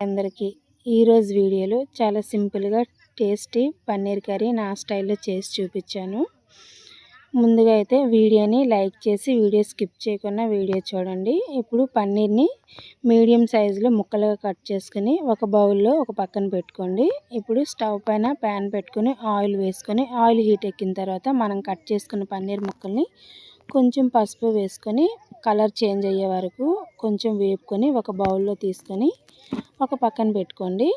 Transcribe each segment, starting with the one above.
అందరికీ ఈరోజు వీడియోలో చాలా సింపుల్గా టేస్టీ పన్నీర్ కర్రీ నా స్టైల్లో చేసి చూపించాను. ముందుగా అయితే వీడియోని లైక్ చేసి వీడియో స్కిప్ చేయకుండా వీడియో చూడండి. ఇప్పుడు పన్నీర్ని మీడియం సైజులో ముక్కలుగా కట్ చేసుకుని ఒక బౌల్లో ఒక పక్కన పెట్టుకోండి. ఇప్పుడు స్టవ్ పైన ప్యాన్ పెట్టుకుని ఆయిల్ వేసుకొని ఆయిల్ హీట్ ఎక్కిన తర్వాత మనం కట్ చేసుకున్న పన్నీర్ ముక్కల్ని కొంచెం పసుపు వేసుకొని కలర్ చేంజ్ అయ్యే వరకు కొంచెం వేపుకొని ఒక బౌల్లో తీసుకొని ఒక పక్కన పెట్టుకోండి.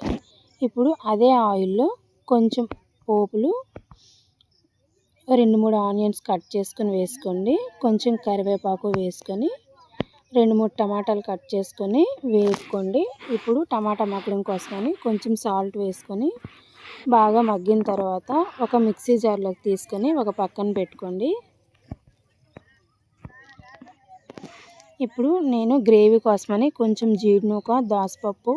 ఇప్పుడు అదే ఆయిల్లో కొంచెం పోపులు రెండు మూడు ఆనియన్స్ కట్ చేసుకొని వేసుకోండి. కొంచెం కరివేపాకు వేసుకొని రెండు మూడు టమాటాలు కట్ చేసుకొని వేసుకోండి ఇప్పుడు టమాటా మగ్గడం కోసమని కొంచెం సాల్ట్ వేసుకొని బాగా మగ్గిన తర్వాత ఒక మిక్సీ జార్లోకి తీసుకొని ఒక పక్కన పెట్టుకోండి. ఇప్పుడు నేను గ్రేవీ కోసమని కొంచెం జీడినూక దోసపప్పు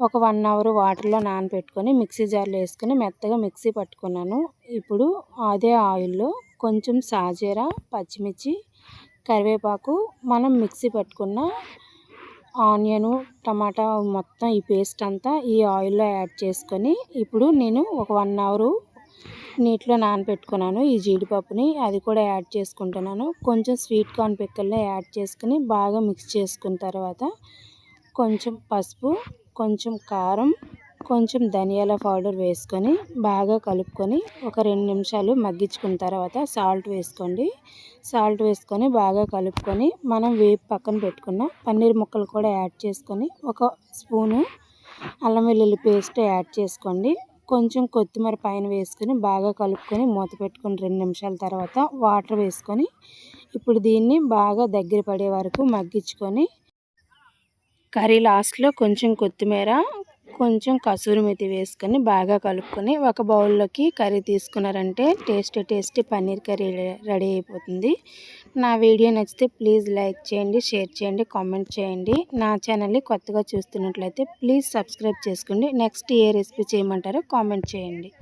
ఒక వన్ అవర్ వాటర్లో నానబెట్టుకొని మిక్సీ జార్లో వేసుకొని మెత్తగా మిక్సీ పట్టుకున్నాను. ఇప్పుడు అదే ఆయిల్లో కొంచెం సాజీర పచ్చిమిర్చి కరివేపాకు మనం మిక్సీ పట్టుకున్న ఆనియను టమాటా మొత్తం ఈ పేస్ట్ అంతా ఈ ఆయిల్లో యాడ్ చేసుకొని ఇప్పుడు నేను ఒక వన్ అవరు నీటిలో నానబెట్టుకున్నాను ఈ జీడిపప్పుని అది కూడా యాడ్ చేసుకుంటున్నాను. కొంచెం స్వీట్ కార్న్ పిక్కల్ని యాడ్ చేసుకుని బాగా మిక్స్ చేసుకున్న తర్వాత కొంచెం పసుపు కొంచెం కారం కొంచెం ధనియాల పౌడర్ వేసుకొని బాగా కలుపుకొని ఒక రెండు నిమిషాలు మగ్గించుకున్న తర్వాత సాల్ట్ వేసుకోండి. సాల్ట్ వేసుకొని బాగా కలుపుకొని మనం వేపు పక్కన పెట్టుకున్న పన్నీర్ ముక్కలు కూడా యాడ్ చేసుకొని ఒక స్పూను అల్లం వెల్లుల్లి పేస్ట్ యాడ్ చేసుకోండి. కొంచెం కొత్తిమీర పైన వేసుకొని బాగా కలుపుకొని మూత పెట్టుకొని రెండు నిమిషాల తర్వాత వాటర్ వేసుకొని ఇప్పుడు దీన్ని బాగా దగ్గర పడే వరకు మగ్గించుకొని కర్రీ లాస్ట్లో కొంచెం కొత్తిమీర కొంచెం కసూరి మెతి వేసుకొని బాగా కలుపుకొని ఒక బౌల్లోకి కర్రీ తీసుకున్నారంటే taste tasty paneer curry ready అయిపోతుంది. నా వీడియో నచ్చితే ప్లీజ్ లైక్ చేయండి షేర్ చేయండి కామెంట్ చేయండి. నా ఛానల్ని కొత్తగా చూస్తున్నట్లయితే ప్లీజ్ సబ్స్క్రైబ్ చేసుకోండి. నెక్స్ట్ ఏ రెసిపీ చేయమంటారో కామెంట్ చేయండి.